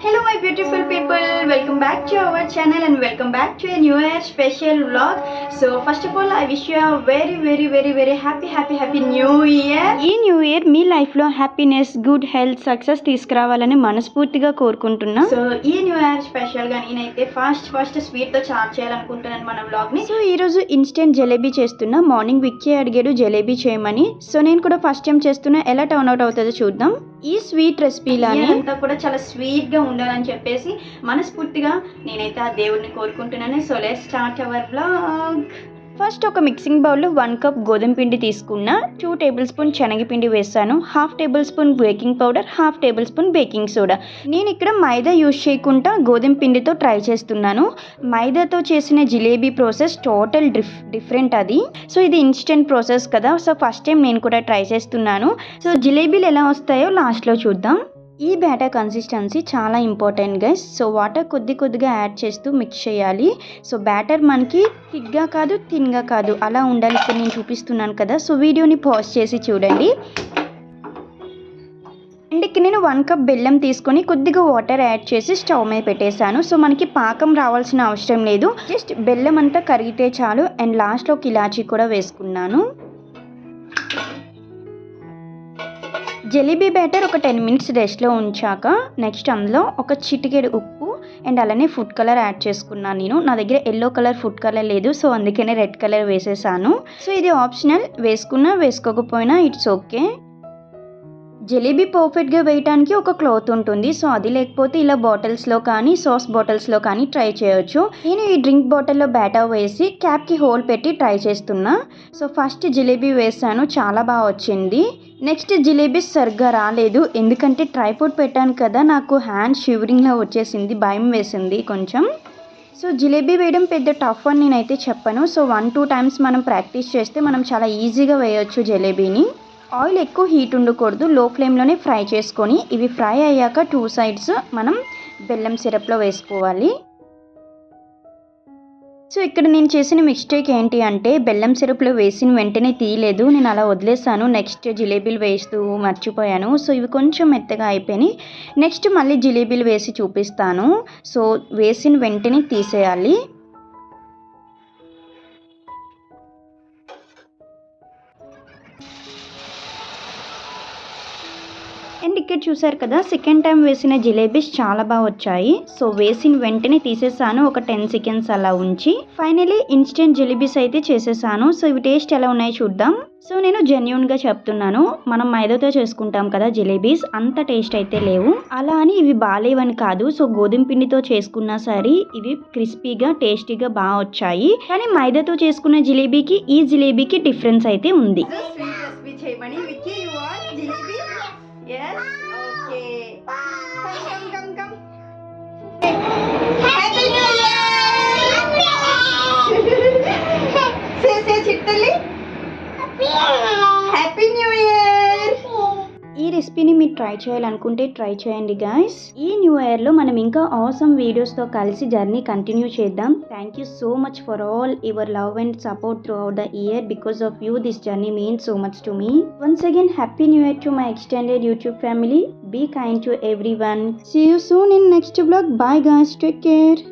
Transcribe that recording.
Beautiful people, welcome back to our channel and welcome back to a new year special vlog. So first of all I wish you a very very very very happy happy happy new year. ఈ new year మీ లైఫ్లో happiness good health success తీసుకురావాలని మనస్ఫూర్తిగా కోరుకుంటున్నా. So ఈ new year స్పెషల్గా నేనైతే first first స్వీట్తో charge చేయాలనుకుంటున్నాను మన వ్లాగ్ని సో ఈరోజు ఇన్స్టెంట్ జలేబీ చేస్తున్నా. మార్నింగ్ విక్కీ అడిగాడు జలేబీ చేయమని. సో నేను కూడా ఫస్ట్ టైం చేస్తున్నా. ఎలా టర్న్ అవుట్ అవుతుందో చూద్దాం. ఈ స్వీట్ రెసిపీలానే అంతా కూడా చాలా స్వీట్గా ఉండాలని చెప్పేసి మనస్ఫూర్తిగా నేనైతే ఆ దేవుడిని కోరుకుంటున్నాను. So let start our blog first ఒక మిక్సింగ్ బౌల్లో వన్ కప్ గోధుమ పిండి తీసుకున్న టూ టేబుల్ స్పూన్ శనగపిండి వేసాను half tablespoon baking powder half tablespoon baking soda. నేను ఇక్కడ మైదా యూజ్ చేయకుండా గోధుమ పిండితో ట్రై చేస్తున్నాను. మైదాతో చేసిన jalebi process total diff different అది. సో ఇది ఇన్స్టెంట్ ప్రాసెస్ కదా. సో ఫస్ట్ టైం నేను కూడా ట్రై చేస్తున్నాను. సో జిలేబీలు ఎలా వస్తాయో లాస్ట్లో చూద్దాం. ఈ బ్యాటర్ కన్సిస్టెన్సీ చాలా ఇంపార్టెంట్ గైస్ సో వాటర్ కొద్ది కొద్దిగా యాడ్ చేస్తూ మిక్స్ చేయాలి. సో బ్యాటర్ మనకి థిక్గా కాదు థిన్గా కాదు. అలా ఉండాలి. ఇక్కడ నేను చూపిస్తున్నాను కదా. సో వీడియోని పాజ్ చేసి చూడండి. అండ్ ఇక్కడ నేను వన్ కప్ బెల్లం తీసుకొని కొద్దిగా వాటర్ యాడ్ చేసి స్టవ్ మీద పెట్టేశాను. సో మనకి పాకం రావాల్సిన అవసరం లేదు. జస్ట్ బెల్లం అంతా కరిగితే చాలు. అండ్ లాస్ట్లో ఒక ఇలాచీ కూడా వేసుకున్నాను. జలేబీ బ్యాటర్ ఒక టెన్ మినిట్స్ రెస్ట్లో ఉంచాక నెక్స్ట్ అందులో ఒక చిటికెడు ఉప్పు అండ్ అలానే ఫుడ్ కలర్ యాడ్ చేసుకున్నాను నేను. నా దగ్గర ఎల్లో కలర్ ఫుడ్ కలర్ లేదు సో అందుకనే రెడ్ కలర్ వేసేసాను. సో ఇది ఆప్షనల్ వేసుకున్నా వేసుకోకపోయినా ఇట్స్ ఓకే. జిలేబీ పర్ఫెక్ట్గా వేయటానికి ఒక క్లాత్ ఉంటుంది. సో అది లేకపోతే ఇలా బాటిల్స్లో కానీ సాస్ బాటిల్స్లో కానీ ట్రై చేయొచ్చు. నేను ఈ డ్రింక్ బాటిల్లో బ్యాటర్ వేసి క్యాప్కి హోల్ పెట్టి ట్రై చేస్తున్నా. సో ఫస్ట్ జిలేబీ వేసాను. చాలా బాగా వచ్చింది. నెక్స్ట్ జిలేబీ సరిగ్గా రాలేదు. ఎందుకంటే ట్రైపోర్ట్ పెట్టాను కదా నాకు హ్యాండ్ షివరింగ్లో వచ్చేసింది. భయం వేసింది కొంచెం. సో జిలేబీ వేయడం పెద్ద టఫ్ అని నేనైతే చెప్పను. సో వన్ టూ టైమ్స్ మనం ప్రాక్టీస్ చేస్తే మనం చాలా ఈజీగా వేయొచ్చు జిలేబీని. ఆయిల్ ఎక్కువ హీట్ ఉండకూడదు లో ఫ్లేమ్లోనే ఫ్రై చేసుకొని ఇవి ఫ్రై అయ్యాక టూ సైడ్స్ మనం బెల్లం సిరప్లో వేసుకోవాలి. సో ఇక్కడ నేను చేసిన మిస్టేక్ ఏంటి అంటే బెల్లం సిరప్లో వేసిన వెంటనే తీయలేదు నేను అలా వదిలేసాను. నెక్స్ట్ జిలేబీలు వేస్తూ మర్చిపోయాను. సో ఇవి కొంచెం మెత్తగా అయిపోయినాయి. నెక్స్ట్ మళ్ళీ జిలేబీలు వేసి చూపిస్తాను. సో వేసిన వెంటనే తీసేయాలి. అండ్ ఇక్కడ చూసారు కదా సెకండ్ టైం వేసిన జిలేబీస్ చాలా బాగా వచ్చాయి. సో వేసిన వెంటనే తీసేసాను ఒక టెన్ సెకండ్స్ అలా ఉంచి. ఫైనలీ ఇన్స్టెంట్ జిలేబీస్ అయితే చేసేసాను. సో ఇవి టేస్ట్ ఎలా ఉన్నాయో చూద్దాం. సో నేను జెన్యున్గా చెప్తున్నాను మనం మైదాతో చేసుకుంటాం కదా జిలేబీస్ అంత టేస్ట్ అయితే లేవు. అలా అని ఇవి బాగాలేవని కాదు. సో గోధుమ పిండితో చేసుకున్నా సరే ఇవి క్రిస్పీగా టేస్టీగా బాగా వచ్చాయి. కానీ మైదాతో చేసుకున్న జిలేబీకి ఈ జిలేబీకి డిఫరెన్స్ అయితే ఉంది. Yes? రెసిపీని మీరు ట్రై చేయాలనుకుంటే ట్రై చేయండి గాయస్ ఈ న్యూ ఇయర్లో మనం ఇంకా ఆసమ్ వీడియోస్తో కలిసి జర్నీ కంటిన్యూ చేద్దాం. Thank you so much for all your love and support throughout the year because of you this journey means so much to me once again happy new year to my extended YouTube family be kind to everyone see you soon in next blog bye guys take care